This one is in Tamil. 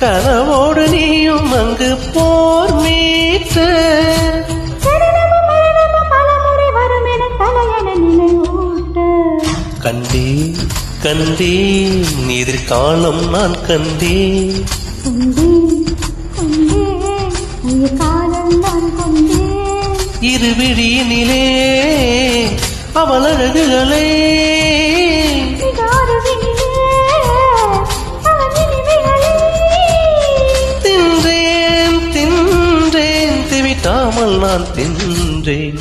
கனவோடு நீயும் அங்கு போர் மீட்டு. சரணமும் மரணமும் எதிர்காலம் நான் கண்டேன் இருவிழியினிலே கொண்டேன், நான் தின்றேன்